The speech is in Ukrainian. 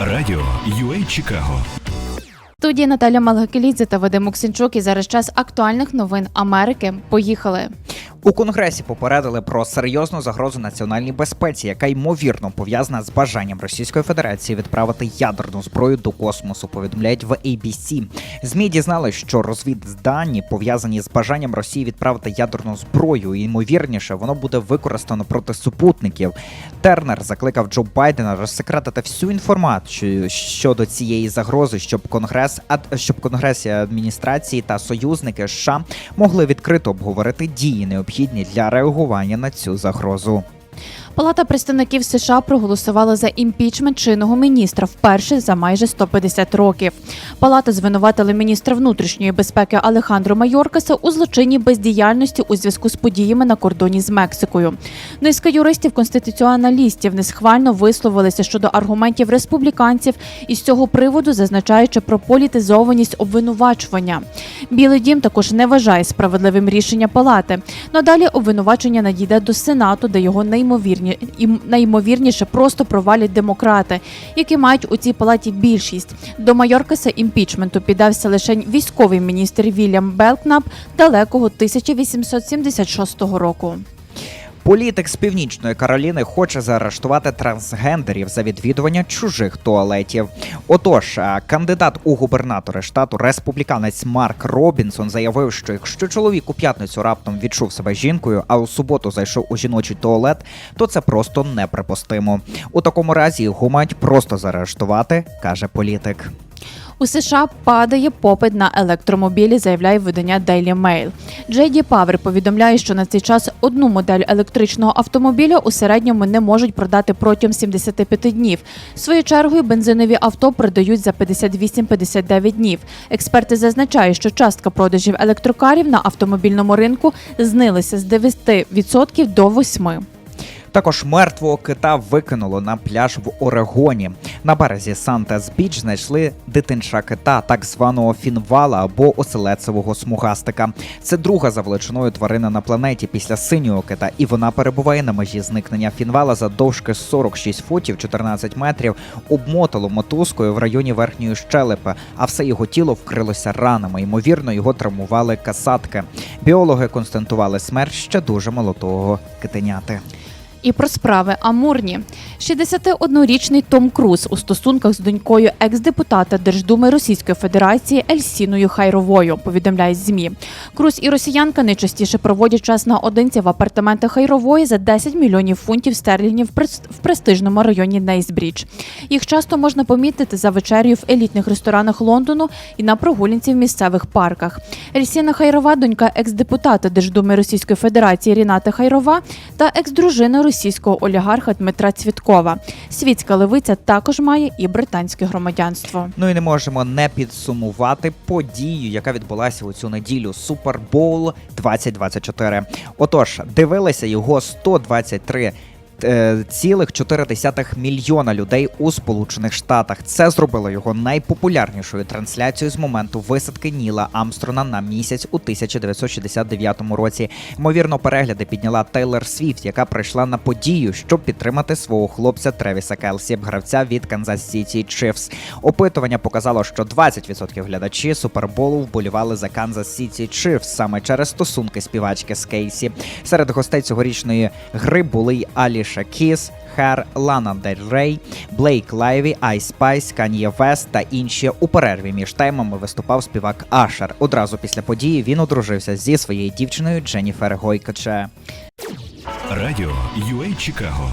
Радіо UA Чикаго. Студії Наталя Малгакелідзе та Вадим Оксінчук. І зараз час актуальних новин Америки. Поїхали. У конгресі попередили про серйозну загрозу національній безпеці, яка ймовірно пов'язана з бажанням Російської Федерації відправити ядерну зброю до космосу. Повідомляють в ABC. Змі дізнали, що розвіддані пов'язані з бажанням Росії відправити ядерну зброю. І, ймовірніше, воно буде використано проти супутників. Тернер закликав Джо Байдена розсекретити всю інформацію щодо цієї загрози, щоб конгрес ад щоб конгрес адміністрації та союзники США могли відкрито обговорити дії необхідні для реагування на цю загрозу. Палата представників США проголосувала за імпічмент чинного міністра вперше за майже 150 років. Палата звинуватила міністра внутрішньої безпеки Алехандро Майоркаса у злочинній бездіяльності у зв'язку з подіями на кордоні з Мексикою. Низка юристів конституціоналістів несхвально висловилися щодо аргументів республіканців і з цього приводу зазначаючи про політизованість обвинувачування. Білий дім також не вважає справедливим рішення палати. Надалі обвинувачення надійде до сенату, де його неймовірні і найімовірніше просто провалять демократи, які мають у цій палаті більшість. До Майоркаса імпічменту піддався лише військовий міністр Вільям Белкнап далекого 1876 року. Політик з північної Кароліни хоче заарештувати трансгендерів за відвідування чужих туалетів. Отож, кандидат у губернатори штату республіканець Марк Робінсон заявив, що якщо чоловік у п'ятницю раптом відчув себе жінкою, а у суботу зайшов у жіночий туалет, то це просто неприпустимо. У такому разі його мають просто заарештувати, каже політик. У США падає попит на електромобілі, заявляє видання Daily Mail. JD Power повідомляє, що на цей час одну модель електричного автомобіля у середньому не можуть продати протягом 75 днів. Своєю чергою бензинові авто продають за 58-59 днів. Експерти зазначають, що частка продажів електрокарів на автомобільному ринку знилася з 9% до 8%. Також мертвого кита викинуло на пляж в Орегоні. На березі Сантас Біч знайшли дитинча кита, так званого фінвала або оселецевого смугастика. Це друга за величиною тварина на планеті після синього кита, і вона перебуває на межі зникнення. Фінвала завдовжки 46 футів 14 метрів обмотало мотузкою в районі верхньої щелепи, а все його тіло вкрилося ранами. Ймовірно, його травмували касатки. Біологи констатували смерть ще дуже молодого китеняти. І про справи амурні. 61-річний Том Круз у стосунках з донькою екс-депутата Держдуми Російської Федерації Ельсіною Хайровою, повідомляє ЗМІ. Круз і росіянка найчастіше проводять час наодинці в апартаментах Хайрової за 10 мільйонів фунтів стерлінгів в престижному районі Нейсбрідж. Їх часто можна помітити за вечерею в елітних ресторанах Лондону і на прогулянці в місцевих парках. Ельсіна Хайрова, донька екс-депутата Держдуми Російської Федерації Ріната Хайрова та екс-дружина російського олігарха Дмитра Цвіткова. Світська левиця також має і британське громадянство. Ну і не можемо не підсумувати подію, яка відбулася у цю неділю Супербоул 2024. Отож, дивилися його 123 е, Цілих 4 мільйона людей у Сполучених Штатах. Це зробило його найпопулярнішою трансляцією з моменту висадки Ніла Амстрона на місяць у 1969 році. Ймовірно, перегляди підняла Тейлор Свіфт, яка прийшла на подію, щоб підтримати свого хлопця Тревіса Келсі, гравця від Канзас Сіті Чифс. Опитування показало, що 20% глядачі суперболу вболівали за Канзас Сіті Чифс саме через стосунки співачки з Кейсі. Серед гостей цьогорічної гри були й Аліша Кіс. Хер, Лана Дель Рей, Блейк Лайві, Айс Спайс, Кан'є Вест та інші у перерві між таймами виступав співак Ашер. Одразу після події він одружився зі своєю дівчиною Дженніфер Гойкаче. Радіо UA Чикаго.